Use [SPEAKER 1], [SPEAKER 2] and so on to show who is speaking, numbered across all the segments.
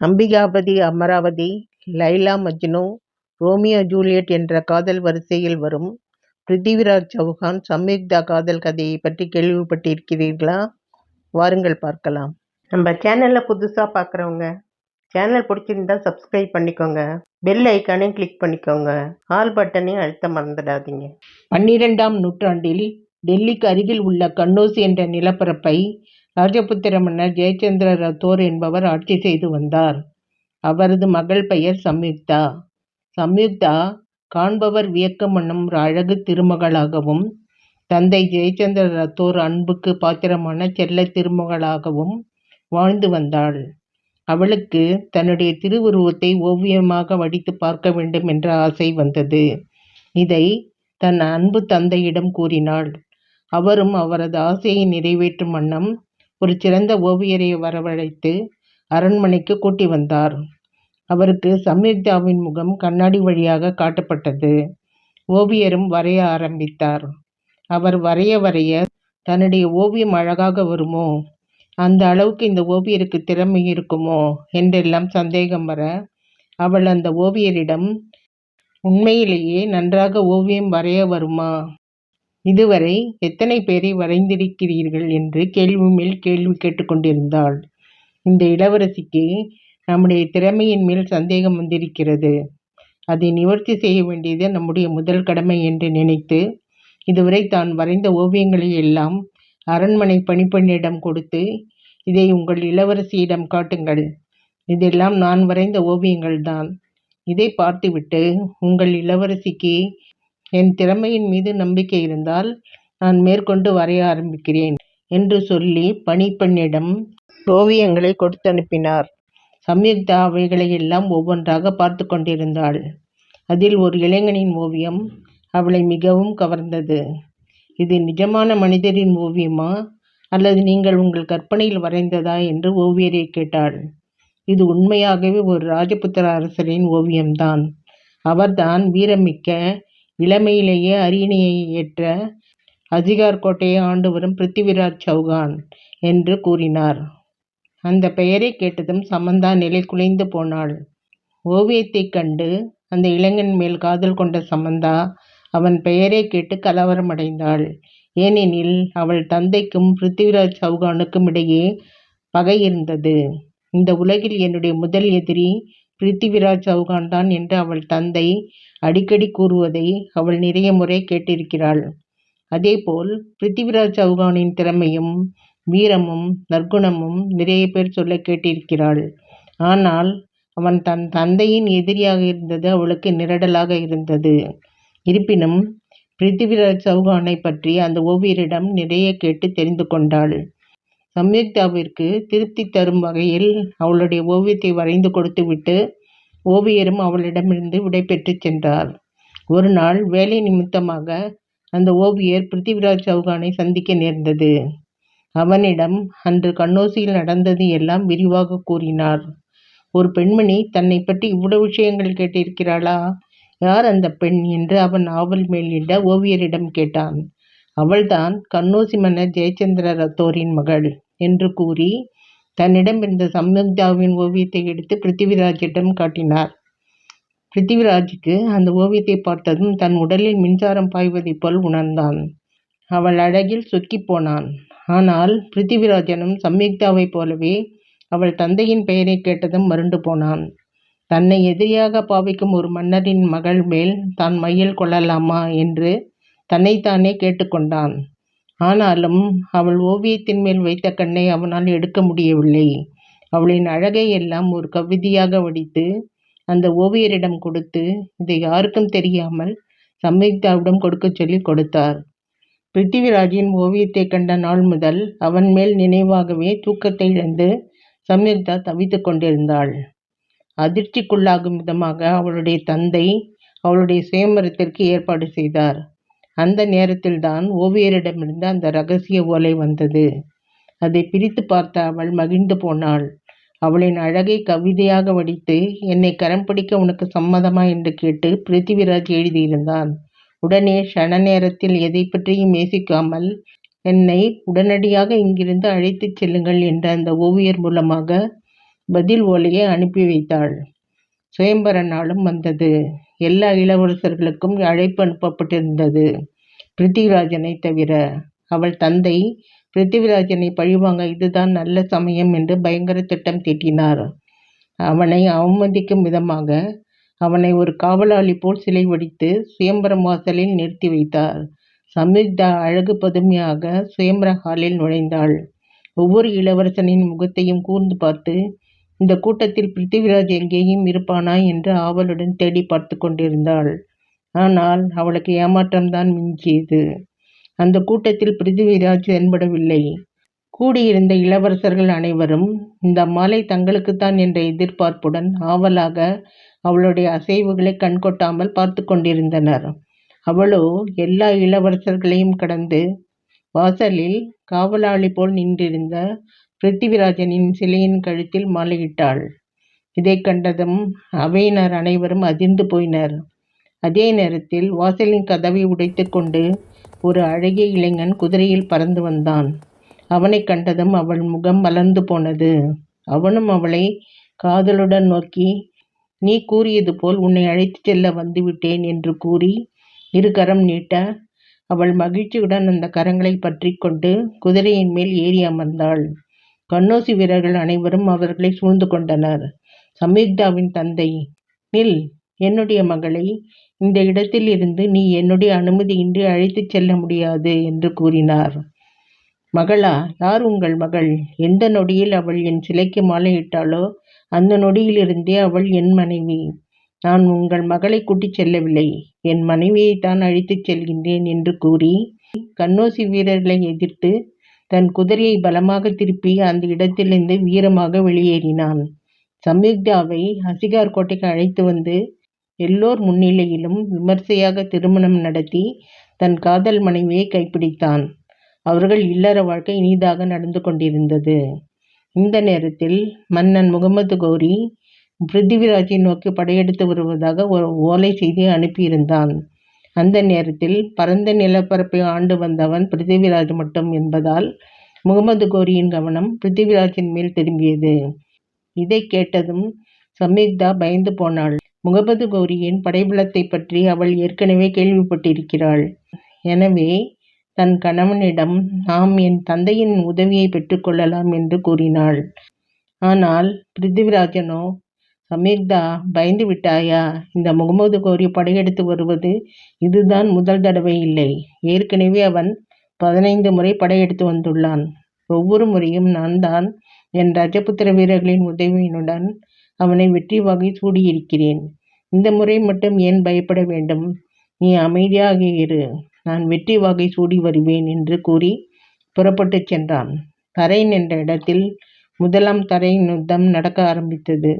[SPEAKER 1] Ambikapathy Amaravathi Laila Majnu Romeo Juliet என்ற காதல் வரிசையில் வரும் பிருத்திவிராஜ் சவுகான் சம்யுக்தா காதல் கதையை பற்றி கேள்விப்பட்டிருக்கிறீர்களா? வாருங்கள் பார்க்கலாம். நம்ம சேனலில் புதுசாக பார்க்குறவங்க சேனல் பிடிச்சிருந்தா சப்ஸ்கிரைப் பண்ணிக்கோங்க. பெல் ஐக்கானையும் கிளிக் பண்ணிக்கோங்க. ஆல் பட்டனையும் அழுத்த மறந்துடாதீங்க. பன்னிரெண்டாம் நூற்றாண்டில் டெல்லிக்கு அருகில் உள்ள கன்னோசி என்ற நிலப்பரப்பை ராஜபுத்திர மன்னர் ஜெயச்சந்திர ரத்தோர் என்பவர் ஆட்சி செய்து வந்தார். அவரது மகள் பெயர் சம்யுக்தா. சம்யுக்தா காண்பவர் வியக்கம் வண்ணம் ஒரு அழகு திருமகளாகவும், தந்தை ஜெயச்சந்திர ரத்தோர் அன்புக்கு பாத்திரமான செல்ல திருமகளாகவும் வாழ்ந்து வந்தாள். அவளுக்கு தன்னுடைய திருவுருவத்தை ஓவியமாக வடித்துப் பார்க்க வேண்டும் என்ற ஆசை வந்தது. இதை தன் அன்பு தந்தையிடம் கூறினாள். அவரும் அவரது ஆசையை நிறைவேற்றும் வண்ணம் ஒரு சிறந்த ஓவியரை வரவழைத்து அரண்மனைக்கு கூட்டி வந்தார். அவருக்கு சம்யுக்தாவின் முகம் கண்ணாடி வழியாக காட்டப்பட்டது. ஓவியரும் வரைய ஆரம்பித்தார். அவர் வரைய வரைய தன்னுடைய ஓவியம் அழகாக வருமோ அந்த அளவுக்கு இந்த ஓவியருக்கு திறமை இருக்குமோ என்றெல்லாம் சந்தேகம் வர அவள் அந்த ஓவியரிடம் உண்மையிலேயே நன்றாக ஓவியம் வரைய வருமா இதுவரை எத்தனை பேரை வரைந்திருக்கிறீர்கள் என்று கேள்வி மேல் கேள்வி கேட்டுக்கொண்டிருந்தாள். இந்த இளவரசிக்கு நம்முடைய திறமையின் மேல் சந்தேகம் வந்திருக்கிறது. அதை நிவர்த்தி செய்ய வேண்டியது நம்முடைய முதல் கடமை என்று நினைத்து, இதுவரை தான் வரைந்த ஓவியங்களை எல்லாம் அரண்மனை பணிப்பெண்ணிடம் கொடுத்து, இதை உங்கள் இளவரசியிடம் காட்டுங்கள். இதெல்லாம் நான் வரைந்த ஓவியங்கள்தான். இதை பார்த்துவிட்டு உங்கள் இளவரசிக்கு என் திறமையின் மீது நம்பிக்கை இருந்தால் நான் மேற்கொண்டு வரைய ஆரம்பிக்கிறேன் என்று சொல்லி பணிப்பெண்ணிடம் ஓவியங்களை கொடுத்தனுப்பினார். சம்யுக்தா அவைகளை எல்லாம் ஒவ்வொன்றாக பார்த்து கொண்டிருந்தாள். அதில் ஒரு இளைஞனின் ஓவியம் அவளை மிகவும் கவர்ந்தது. இது நிஜமான மனிதரின் ஓவியமா அல்லது நீங்கள் உங்கள் கற்பனையில் வரைந்ததா என்று ஓவியரை கேட்டாள். இது உண்மையாகவே ஒரு ராஜபுத்திர அரசரின் ஓவியம்தான். அவர்தான் வீரமிக்க இளமையிலேயே அரியணையை ஏற்ற அஜிகார் கோட்டையை ஆண்டு வரும் பிருத்திவிராஜ் சௌகான் என்று கூறினார். அந்த பெயரை கேட்டதும் சமந்தா நிலை குலைந்து போனாள். ஓவியத்தைக் கண்டு அந்த இளைஞன் மேல் காதல் கொண்ட சமந்தா அவன் பெயரை கேட்டு கலவரமடைந்தாள். ஏனெனில் அவள் தந்தைக்கும் பிருத்திவிராஜ் சௌகானுக்கும் இடையே பகை இருந்தது. இந்த உலகில் என்னுடைய முதல் எதிரி பிருத்திவிராஜ் சௌகான் தான் என்று அவள் தந்தை அடிக்கடி கூறுவதை அவள் நிறைய முறை கேட்டிருக்கிறாள். அதேபோல் பிருத்திவிராஜ் சௌகானின் திறமையும் வீரமும் நற்குணமும் நிறைய பேர் சொல்ல கேட்டிருக்கிறாள். ஆனால் அவன் தன் தந்தையின் எதிரியாக இருந்தது அவளுக்கு நிரடலாக இருந்தது. இருப்பினும் பிருத்திவிராஜ் சௌகானைப் பற்றி அந்த ஓவியரிடம் நிறைய கேட்டு தெரிந்து கொண்டாள். சம்யுக்தாவிற்கு திருப்தி தரும் வகையில் அவளுடைய ஓவியத்தை வரைந்து கொடுத்துவிட்டு ஓவியரும் அவளிடமிருந்து விடைபெற்றுச் சென்றார். ஒரு நாள் வேலை நிமித்தமாக அந்த ஓவியர் பிருத்திவிராஜ் சௌகானை சந்திக்க நேர்ந்தது. அவனிடம் அன்று கண்ணோசியில் நடந்தது எல்லாம் விரிவாக கூறினார். ஒரு பெண்மணி தன்னை பற்றி இவ்வளவு விஷயங்கள் கேட்டிருக்கிறாளா? யார் அந்த பெண்? என்று அவன் ஆவல் மேலிட ஓவியரிடம் கேட்டான். அவள்தான் கன்னோசி மன்னர் ஜெயச்சந்திர ரத்தோரின் மகள் என்று கூறி தன்னிடமிருந்த சம்யுக்தாவின் ஓவியத்தை எடுத்து பிருத்திவிராஜிடம் காட்டினார். பிருத்திவிராஜுக்கு அந்த ஓவியத்தை பார்த்ததும் தன் உடலில் மின்சாரம் பாய்வதைப் போல் உணர்ந்தான். அவள் அழகில் சொக்கிப் போனான். ஆனால் பிருத்திவிராஜனும் சம்யுக்தாவைப் போலவே அவள் தந்தையின் பெயரைக் கேட்டதும் மருண்டு போனான். தன்னை எதிரியாக பாவிக்கும் ஒரு மன்னரின் மகள் மேல் தான் மையல் கொள்ளலாமா என்று தன்னைத்தானே கேட்டுக்கொண்டான். ஆனாலும் அவள் ஓவியத்தின் மேல் வைத்த கண்ணை அவனால் எடுக்க முடியவில்லை. அவளின் அழகை எல்லாம் ஒரு கவிதையாக வடித்து அந்த ஓவியரிடம் கொடுத்து இதை யாருக்கும் தெரியாமல் சம்யுக்தாவிடம் கொடுக்கச் சொல்லி கொடுத்தார். பிருத்திவிராஜின் ஓவியத்தைக் கண்ட நாள் முதல் அவன் மேல் நினைவாகவே தூக்கத்தை இழந்து சம்யுக்தா தவித்துக் கொண்டிருந்தாள். அதிர்ச்சிக்குள்ளாகும் விதமாக அவளுடைய தந்தை அவளுடைய சுயம்வரத்திற்கு ஏற்பாடு செய்தார். அந்த நேரத்தில்தான் ஓவியரிடமிருந்து அந்த ரகசிய ஓலை வந்தது. அதை பிரித்துப் பார்த்த அவள் மகிழ்ந்து போனாள். அவளின் அழகை கவிதையாக வடித்து என்னை கரம் பிடிக்க உனக்கு சம்மதமா என்று கேட்டு பிருத்திவிராஜ் எழுதியிருந்தான். உடனே ஷன நேரத்தில் எதை பற்றியும் யோசிக்காமல் என்னை உடனடியாக இங்கிருந்து அழைத்துச் செல்லுங்கள் என்ற அந்த ஓவியர் மூலமாக பதில் ஓலையை அனுப்பி வைத்தாள். சுயம்பர நாளும் வந்தது. எல்லா இளவரசர்களுக்கும் அழைப்பு அனுப்பப்பட்டிருந்தது. பிருத்திவிராஜனை தவிர. அவள் தந்தை பிருத்திவிராஜனை பழிவாங்க இதுதான் நல்ல சமயம் என்று பயங்கர திட்டம் தீட்டினார். அவனை அவமதிக்கும் விதமாக அவனை ஒரு காவலாளி போல் சிலை வடித்து சுயம்பரம் வாசலில் நிறுத்தி வைத்தார். சம்யுக்தா அழகு பதுமையாக சுயம்பர ஹாலில் நுழைந்தாள். ஒவ்வொரு இளவரசனின் முகத்தையும் கூர்ந்து பார்த்து இந்த கூட்டத்தில் பிருத்திவிராஜ் எங்கேயும் இருப்பானா என்று ஆவலுடன் தேடி பார்த்து கொண்டிருந்தாள். ஆனால் அவளுக்கு ஏமாற்றம்தான் மிஞ்சியது. அந்த கூட்டத்தில் பிருத்திவிராஜ் தென்படவில்லை. கூடியிருந்த இளவரசர்கள் அனைவரும் இந்த மாலை தங்களுக்குத்தான் என்ற எதிர்பார்ப்புடன் ஆவலாக அவளுடைய அசைவுகளை கண்கொட்டாமல் பார்த்து கொண்டிருந்தனர். அவளோ எல்லா இளவரசர்களையும் கடந்து வாசலில் காவலாளி போல் நின்றிருந்த பிருத்திவிராஜனின் சிலையின் கழுத்தில் மாலையிட்டாள். இதைக் கண்டதும் அவையினர் அனைவரும் அதிர்ந்து போயினர். அதே நேரத்தில் வாசலின் கதவை உடைத்துக்கொண்டு ஒரு அழகிய இளைஞன் குதிரையில் பறந்து வந்தான். அவனைக் கண்டதும் அவள் முகம் மலர்ந்து போனது. அவனும் அவளை காதலுடன் நோக்கி நீ கூறியது போல் உன்னை அழைத்துச் செல்ல வந்துவிட்டேன் என்று கூறி இரு கரம் நீட்ட அவள் மகிழ்ச்சியுடன் அந்த கரங்களை பற்றி கொண்டு குதிரையின் மேல் ஏறி அமர்ந்தாள். கண்ணோசி வீரர்கள் அனைவரும் அவர்களை சூழ்ந்து கொண்டனர். சம்யுக்தாவின் தந்தை நில் என்னுடைய மகளை இந்த இடத்தில் இருந்து நீ என்னுடைய அனுமதியின்றி அழைத்துச் செல்ல முடியாது என்று கூறினார். மகளா யார் உங்கள் மகள் எந்த நொடியில் அவள் என் சிலைக்கு மாலையிட்டாளோ அந்த நொடியிலிருந்தே அவள் என் மனைவி. நான் உங்கள் மகளை கூட்டிச் செல்லவில்லை என் மனைவியை தான் அழைத்துச் செல்கின்றேன் என்று கூறி கண்ணோசி வீரர்களை எதிர்த்து தன் குதிரையை பலமாக திருப்பி அந்த இடத்திலிருந்து வீரமாக வெளியேறினான். சம்யுக்தாவை அசிகார் கோட்டைக்கு அழைத்து வந்து எல்லோர் முன்னிலையிலும் விமர்சையாக திருமணம் நடத்தி தன் காதல் மனைவியை கைப்பிடித்தான். அவர்கள் இல்லற வாழ்க்கை இனிதாக நடந்து கொண்டிருந்தது. இந்த நேரத்தில் மன்னன் முகமது கோரி பிருத்திவிராஜை நோக்கி படையெடுத்து வருவதாக ஒரு ஓலை செய்தி அனுப்பியிருந்தான். அந்த நேரத்தில் பரந்த நிலப்பரப்பை ஆண்டு வந்தவன் பிருத்திவிராஜ் மட்டும் என்பதால் முகமது கோரியின் கவனம் பிருத்திவிராஜின் மேல் திரும்பியது. இதைக் கேட்டதும் சம்யுக்தா பயந்து போனாள். முகமது கௌரியின் படைபலத்தைப் பற்றி அவள் ஏற்கனவே கேள்விப்பட்டிருக்கிறாள். எனவே தன் கணவனிடம் நாம் என் தந்தையின் உதவியை பெற்றுக்கொள்ளலாம் என்று கூறினாள். ஆனால் பிருத்திவிராஜனோ சம்யுக்தா பயந்து விட்டாயா இந்த முகமது கோரி படையெடுத்து வருவது இதுதான் முதல் தடவை இல்லை. ஏற்கனவே அவன் பதினைந்து முறை படையெடுத்து வந்துள்ளான். ஒவ்வொரு முறையும் நான் தான் என் ரஜபுத்திர வீரர்களின் உதவியுடன் அவனை வெற்றி வாகை சூடியிருக்கிறேன். இந்த முறை மட்டும் ஏன் பயப்பட வேண்டும்? நீ அமைதியாக இரு. நான் வெற்றி வாகை சூடி வருவேன் என்று கூறி புறப்பட்டுச் சென்றான். தரை நின்ற இடத்தில் முதலாம் தரை யுத்தம் நடக்க ஆரம்பித்தது.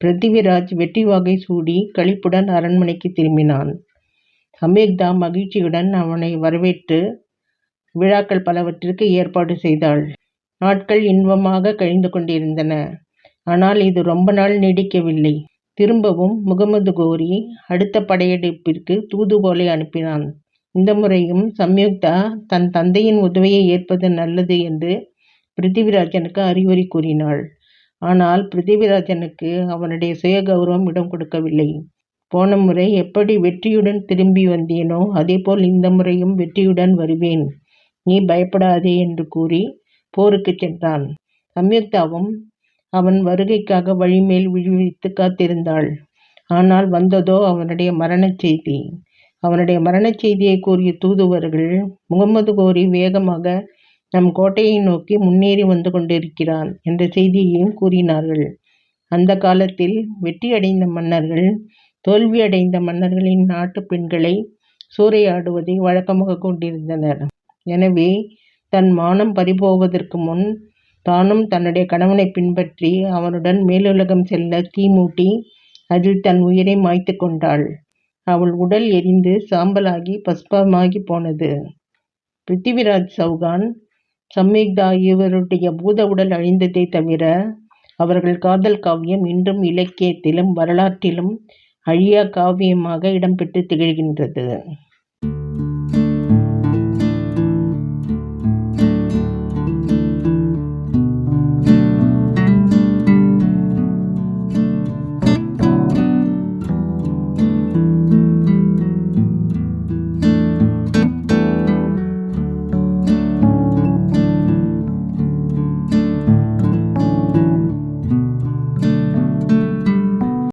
[SPEAKER 1] பிருத்திவிராஜ் வெற்றி வாகை சூடி கழிப்புடன் அரண்மனைக்கு திரும்பினான். சம்யுக்தா மகிழ்ச்சியுடன் அவனை வரவேற்று விழாக்கள் பலவற்றிற்கு ஏற்பாடு செய்தாள். நாட்கள் இன்பமாக கழிந்து கொண்டிருந்தன. ஆனால் இது ரொம்ப நாள் நீடிக்கவில்லை. திரும்பவும் முகமது கோரி அடுத்த படையெடுப்பிற்கு தூதுவோலை அனுப்பினான். இந்த முறையும் சம்யுக்தா தன் தந்தையின் உதவியை ஏற்பது நல்லது என்று பிருத்திவிராஜனுக்கு அறிவுரை கூறினாள். ஆனால் பிருத்திவிராஜனுக்கு அவனுடைய சுய கௌரவம் இடம் கொடுக்கவில்லை. போன முறை எப்படி வெற்றியுடன் திரும்பி வந்தேனோ அதேபோல் இந்த முறையும் வெற்றியுடன் வருவேன். நீ பயப்படாதே என்று கூறி போருக்குச் சென்றான். சம்யுக்தாவும் அவன் வருகைக்காக வழிமேல் விழிவித்துக் காத்திருந்தாள். ஆனால் வந்ததோ அவனுடைய மரணச் செய்தி. அவனுடைய மரணச் செய்தியைக் கூறிய தூதுவர்கள் முகமது கோரி வேகமாக நம் கோட்டையை நோக்கி முன்னேறி வந்து கொண்டிருக்கிறான் என்ற செய்தியையும் கூறினார்கள். அந்த காலத்தில் வெற்றியடைந்த மன்னர்கள் தோல்வியடைந்த மன்னர்களின் நாட்டுப் பெண்களை சூறையாடுவதை வழக்கமாகக் கொண்டிருந்தனர். எனவே தன் மானம் பறிபோவதற்கு முன் தானும் தன்னுடைய கணவனைப் பின்பற்றி அவனுடன் மேலுலகம் செல்ல தீமூட்டி அதில் தன் உயிரை மாய்த்துக் கொண்டாள். அவள் உடல் எரிந்து சாம்பலாகி பஸ்பமாகிப் போனது. பிருத்திவிராஜ் சவுகான் சம்யுக்தா இவருடைய பூத உடல் அழிந்ததைத் தவிர அவர்கள் காதல் காவியம் இன்றும் இலக்கியத்திலும் வரலாற்றிலும் அழியா காவியமாக இடம்பெற்று திகழ்கின்றது.